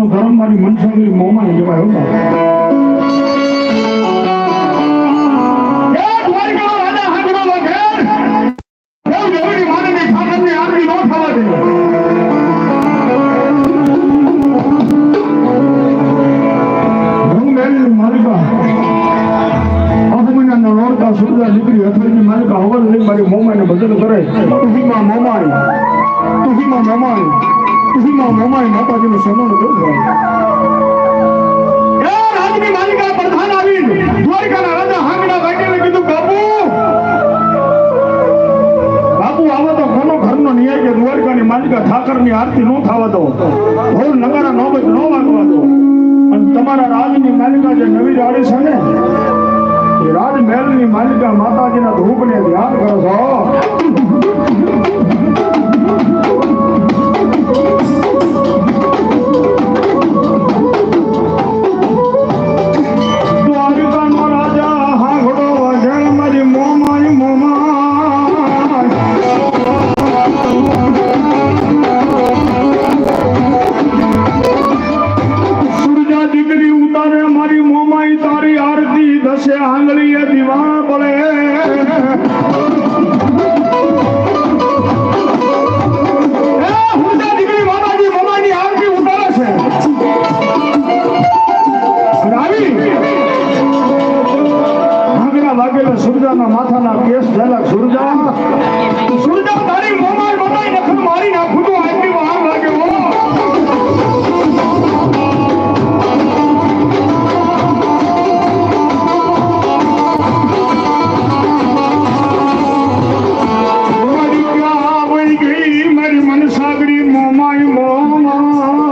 પોતાનું ધર્મ મારી મનસાગરી મોમાં જવાય હતા મારી મોમાને બદલ કરે તુહીમાં મોમાણી તુહીમાં મોમાણી મહેમાન મહેમાન માતાજીનું સન્માન ઘરનો ન્યાય કે દ્વારકાની માલિકા ઠાકરની આરતી ન થવા દો. નગારા નો ન વાગવા દો. અને તમારા રાજની માલિકા જે નવી રાણી છે ને, એ રાજમહેલની માલિકા માતાજીના ધૂપને ધ્યાન કરો છો. માથાના કેસ ઝલક સુરજા સુરજા તારી મોમાલ બતાઈ નખર મારી નાખું તો આજની વાહન લાગે મારી મન સાગરી મોમાય મોમા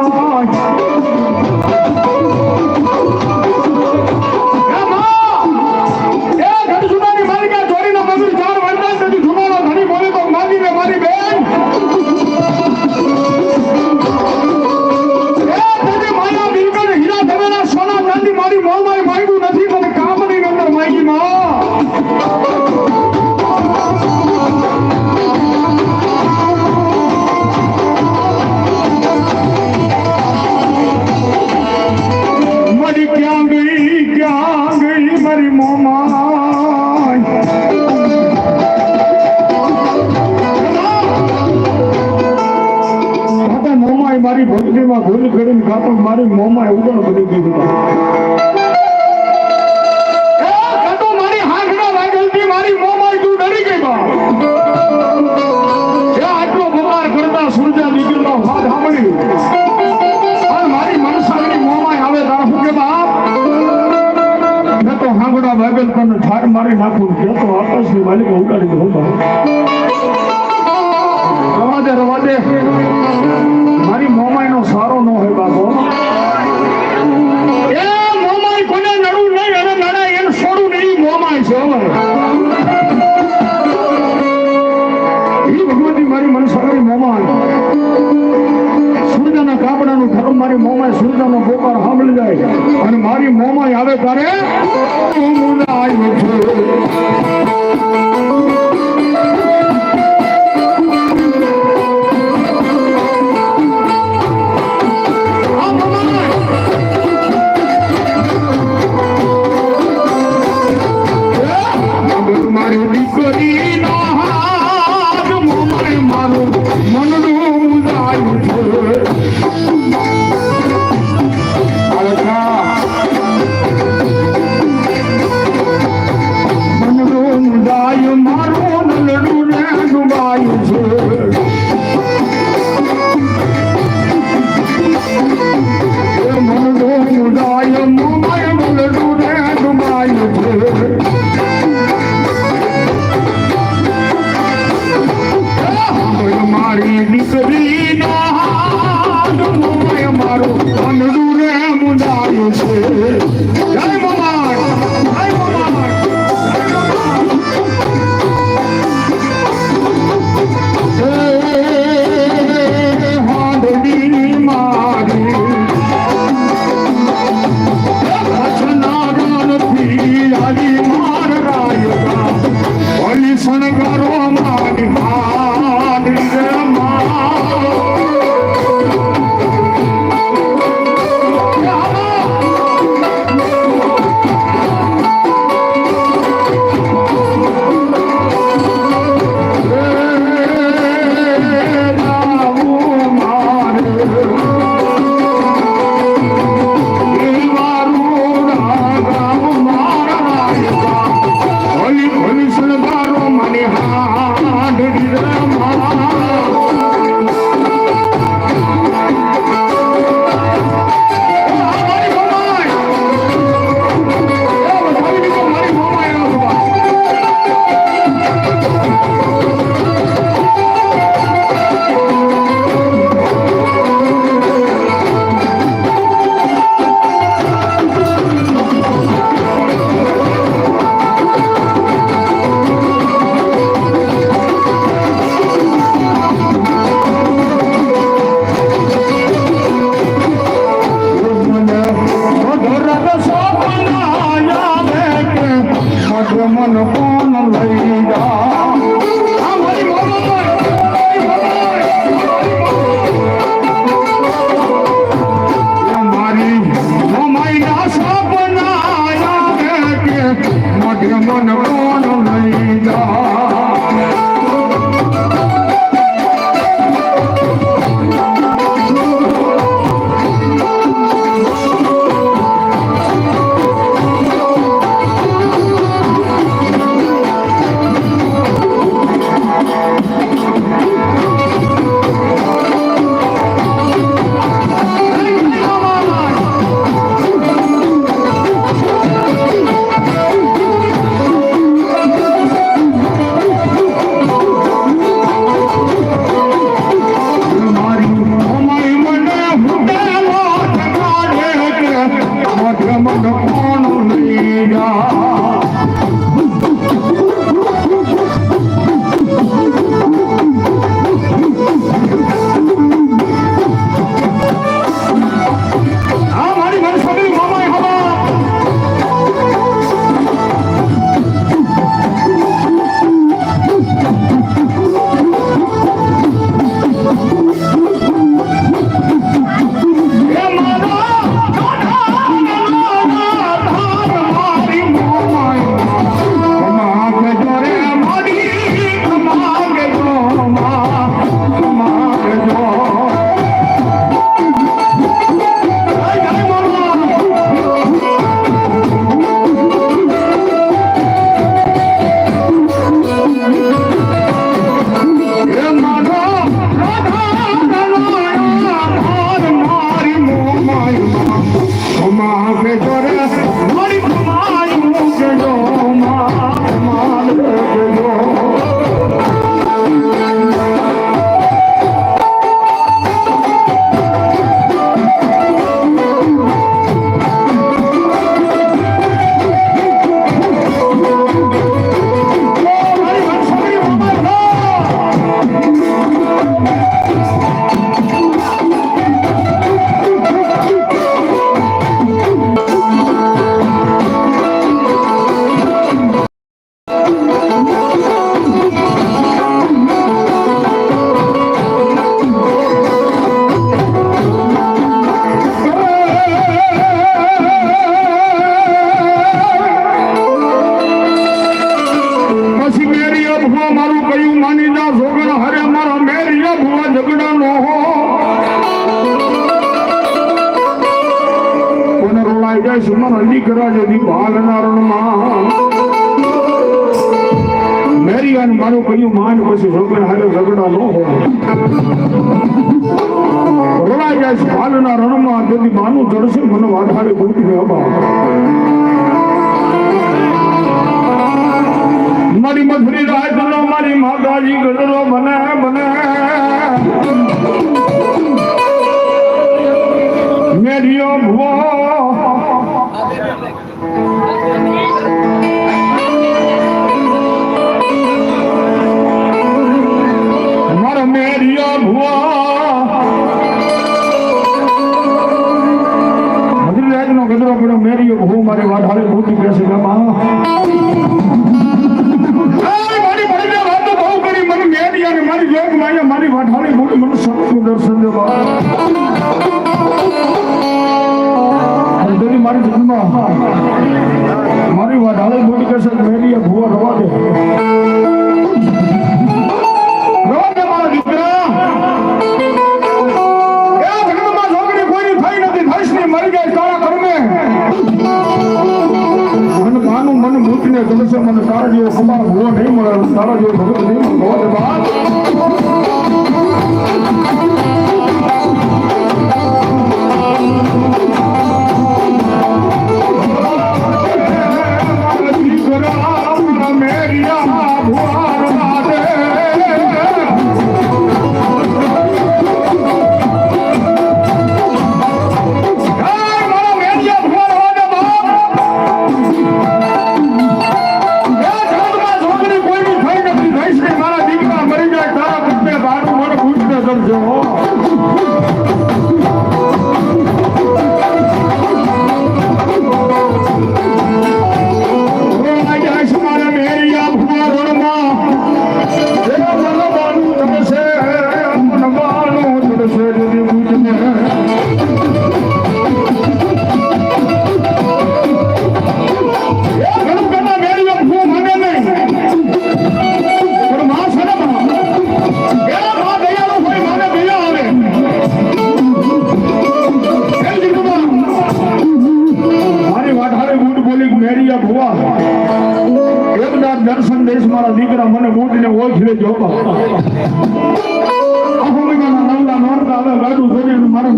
કરી દીધી ભાગલ તને ઠાર મારી નાખું તો આકાશની માલિક ઉડાડી રવા દે રવા Sanagaro. Yeah. ભાલના રણમાં મેરી અને મારું કયું માન પછી સોગણ હરે ઝઘડા નો હો રોલાઈ જાય છે ભાલના રણમાં જદી માનું જડશે મને વાધારે ગોઠવે અબા મારી મધુરી રાજનો, મારી માતાજી ગઢલો બને બને મેરિયો ભુવો મારી મોટી મને દર્શન અંધેરી મારી જન્મમાં મારી વાઠાળી મોટી કહેશે મેરી ભુવા રવા દે રવા દે મારા દીકરા તારા કર્મે મને માનું મને મૂકીને ગમશે મને તારા જેવો ખમા ભૂવો નહીં મળે તારા જેવો ભગત નહીં મળે Thank you. ભુવા એમના દર્શન દેશ મારા દીકરા મને મોટીને ઓળખી લેજો નવલા નોરતા હવે ગાડું કરીને મારા